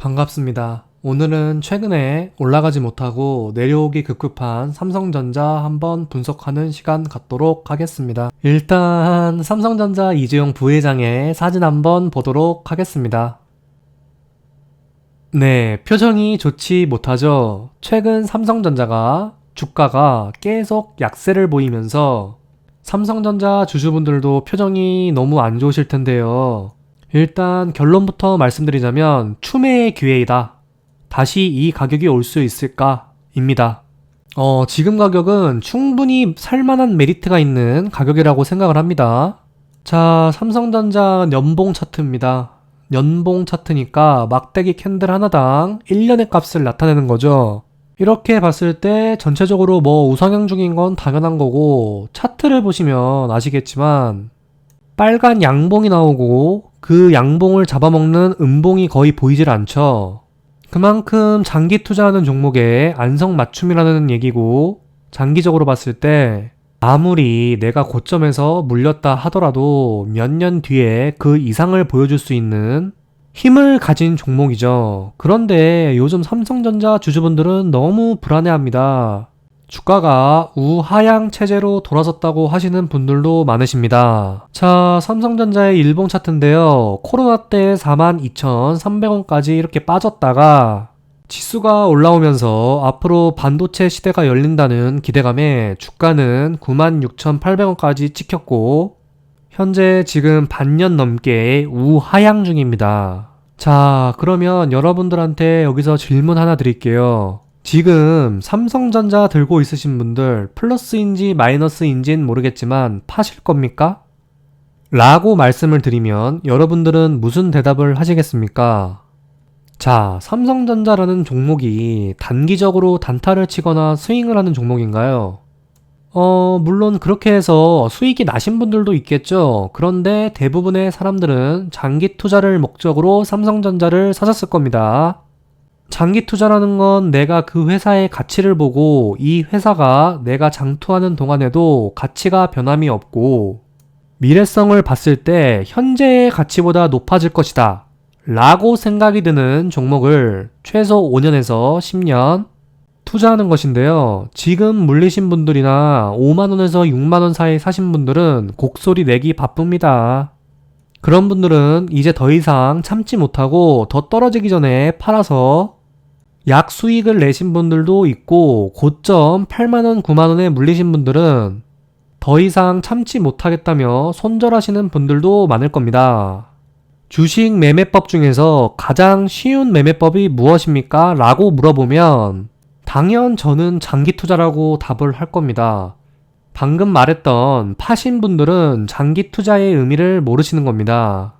반갑습니다. 오늘은 최근에 올라가지 못하고 내려오기 급급한 삼성전자 한번 분석하는 시간 갖도록 하겠습니다. 일단 삼성전자 이재용 부회장의 사진 한번 보도록 하겠습니다. 네, 표정이 좋지 못하죠. 최근 삼성전자가 주가가 계속 약세를 보이면서 삼성전자 주주분들도 표정이 너무 안 좋으실 텐데요. 일단 결론부터 말씀드리자면 추매의 기회이다. 다시 이 가격이 올 수 있을까? 입니다. 어, 지금 가격은 충분히 살만한 메리트가 있는 가격이라고 생각을 합니다. 자, 삼성전자 연봉 차트입니다. 연봉 차트니까 막대기 캔들 하나당 1년의 값을 나타내는 거죠. 이렇게 봤을 때 전체적으로 뭐 우상향 중인 건 당연한 거고 차트를 보시면 아시겠지만 빨간 양봉이 나오고 그 양봉을 잡아먹는 음봉이 거의 보이질 않죠. 그만큼 장기 투자하는 종목의 안성 맞춤이라는 얘기고 장기적으로 봤을 때 아무리 내가 고점에서 물렸다 하더라도 몇 년 뒤에 그 이상을 보여줄 수 있는 힘을 가진 종목이죠. 그런데 요즘 삼성전자 주주분들은 너무 불안해합니다. 주가가 우하향 체제로 돌아섰다고 하시는 분들도 많으십니다. 자, 삼성전자의 일봉 차트인데요. 코로나 때 42,300원까지 이렇게 빠졌다가 지수가 올라오면서 앞으로 반도체 시대가 열린다는 기대감에 주가는 96,800원까지 찍혔고 현재 지금 반년 넘게 우하향 중입니다. 자, 그러면 여러분들한테 여기서 질문 하나 드릴게요. 지금 삼성전자 들고 있으신 분들 플러스인지 마이너스인지는 모르겠지만 파실 겁니까? 라고 말씀을 드리면 여러분들은 무슨 대답을 하시겠습니까? 자, 삼성전자라는 종목이 단기적으로 단타를 치거나 스윙을 하는 종목인가요? 어, 물론 그렇게 해서 수익이 나신 분들도 있겠죠. 그런데 대부분의 사람들은 장기 투자를 목적으로 삼성전자를 사셨을 겁니다. 장기 투자라는 건 내가 그 회사의 가치를 보고 이 회사가 내가 장투하는 동안에도 가치가 변함이 없고 미래성을 봤을 때 현재의 가치보다 높아질 것이다. 라고 생각이 드는 종목을 최소 5년에서 10년 투자하는 것인데요. 지금 물리신 분들이나 5만원에서 6만원 사이 사신 분들은 곡소리 내기 바쁩니다. 그런 분들은 이제 더 이상 참지 못하고 더 떨어지기 전에 팔아서 약 수익을 내신 분들도 있고 고점 8만원, 9만원에 물리신 분들은 더 이상 참지 못하겠다며 손절하시는 분들도 많을 겁니다. 주식 매매법 중에서 가장 쉬운 매매법이 무엇입니까? 라고 물어보면 당연 저는 장기 투자라고 답을 할 겁니다. 방금 말했던 파신 분들은 장기 투자의 의미를 모르시는 겁니다.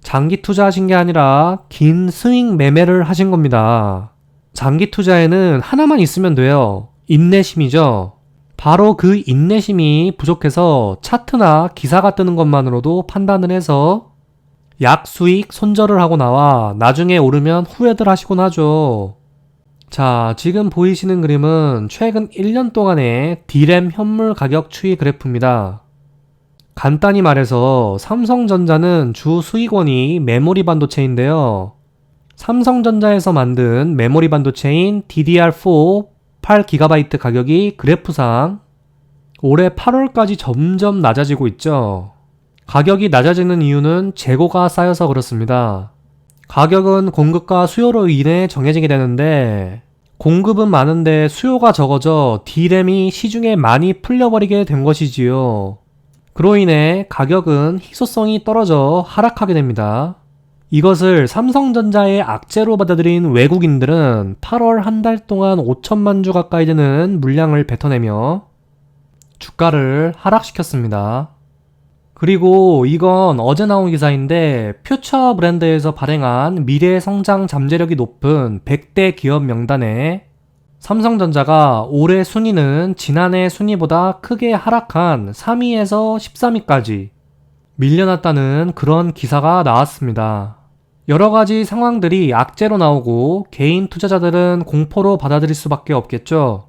장기 투자하신 게 아니라 긴 스윙 매매를 하신 겁니다. 장기 투자에는 하나만 있으면 돼요. 인내심이죠. 바로 그 인내심이 부족해서 차트나 기사가 뜨는 것만으로도 판단을 해서 약 수익 손절을 하고 나와 나중에 오르면 후회들 하시곤 하죠. 자, 지금 보이시는 그림은 최근 1년 동안의 디램 현물 가격 추이 그래프입니다. 간단히 말해서 삼성전자는 주 수익원이 메모리 반도체인데요. 삼성전자에서 만든 메모리 반도체인 DDR4 8GB 가격이 그래프상 올해 8월까지 점점 낮아지고 있죠. 가격이 낮아지는 이유는 재고가 쌓여서 그렇습니다. 가격은 공급과 수요로 인해 정해지게 되는데 공급은 많은데 수요가 적어져 D램이 시중에 많이 풀려버리게 된 것이지요. 그로 인해 가격은 희소성이 떨어져 하락하게 됩니다. 이것을 삼성전자의 악재로 받아들인 외국인들은 8월 한 달 동안 5천만 주 가까이 되는 물량을 뱉어내며 주가를 하락시켰습니다. 그리고 이건 어제 나온 기사인데 퓨처 브랜드에서 발행한 미래 성장 잠재력이 높은 100대 기업 명단에 삼성전자가 올해 순위는 지난해 순위보다 크게 하락한 3위에서 13위까지 밀려났다는 그런 기사가 나왔습니다. 여러 가지 상황들이 악재로 나오고 개인 투자자들은 공포로 받아들일 수밖에 없겠죠.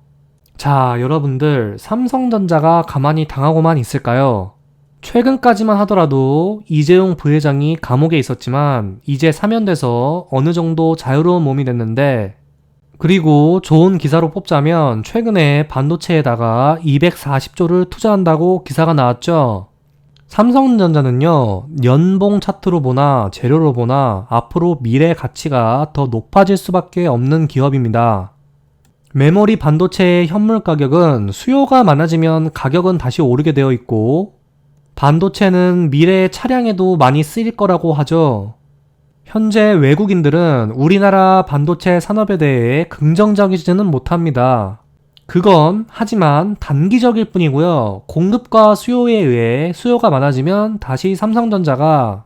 자, 여러분들, 삼성전자가 가만히 당하고만 있을까요? 최근까지만 하더라도 이재용 부회장이 감옥에 있었지만 이제 사면돼서 어느 정도 자유로운 몸이 됐는데 그리고 좋은 기사로 뽑자면 최근에 반도체에다가 240조를 투자한다고 기사가 나왔죠. 삼성전자는요, 연봉 차트로 보나 재료로 보나 앞으로 미래 가치가 더 높아질 수밖에 없는 기업입니다. 메모리 반도체의 현물 가격은 수요가 많아지면 가격은 다시 오르게 되어 있고, 반도체는 미래 차량에도 많이 쓰일 거라고 하죠. 현재 외국인들은 우리나라 반도체 산업에 대해 긍정적이지는 못합니다. 그건 하지만 단기적일 뿐이고요. 공급과 수요에 의해 수요가 많아지면 다시 삼성전자가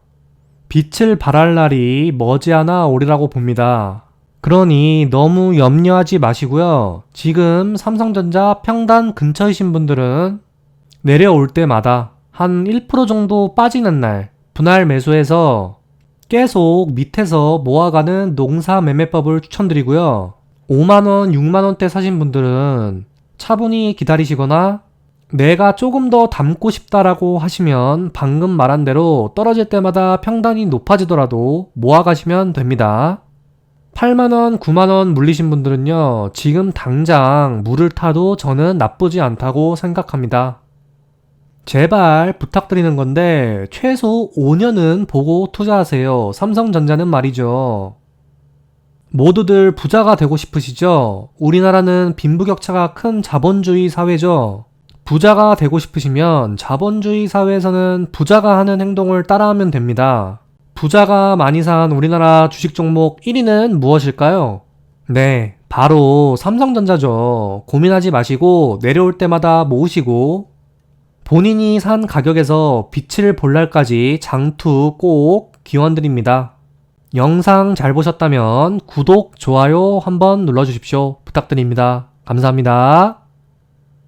빛을 발할 날이 머지않아 오리라고 봅니다. 그러니 너무 염려하지 마시고요. 지금 삼성전자 평단 근처이신 분들은 내려올 때마다 한 1% 정도 빠지는 날 분할 매수해서 계속 밑에서 모아가는 농사 매매법을 추천드리고요. 5만원, 6만원대 사신 분들은 차분히 기다리시거나 내가 조금 더 담고 싶다라고 하시면 방금 말한 대로 떨어질 때마다 평단이 높아지더라도 모아가시면 됩니다. 8만원, 9만원 물리신 분들은요, 지금 당장 물을 타도 저는 나쁘지 않다고 생각합니다. 제발 부탁드리는 건데, 최소 5년은 보고 투자하세요. 삼성전자는 말이죠. 모두들 부자가 되고 싶으시죠? 우리나라는 빈부격차가 큰 자본주의 사회죠. 부자가 되고 싶으시면 자본주의 사회에서는 부자가 하는 행동을 따라하면 됩니다. 부자가 많이 산 우리나라 주식 종목 1위는 무엇일까요? 네, 바로 삼성전자죠. 고민하지 마시고 내려올 때마다 모으시고 본인이 산 가격에서 빛을 볼 날까지 장투 꼭 기원드립니다. 영상 잘 보셨다면 구독, 좋아요 한번 눌러주십시오. 부탁드립니다. 감사합니다.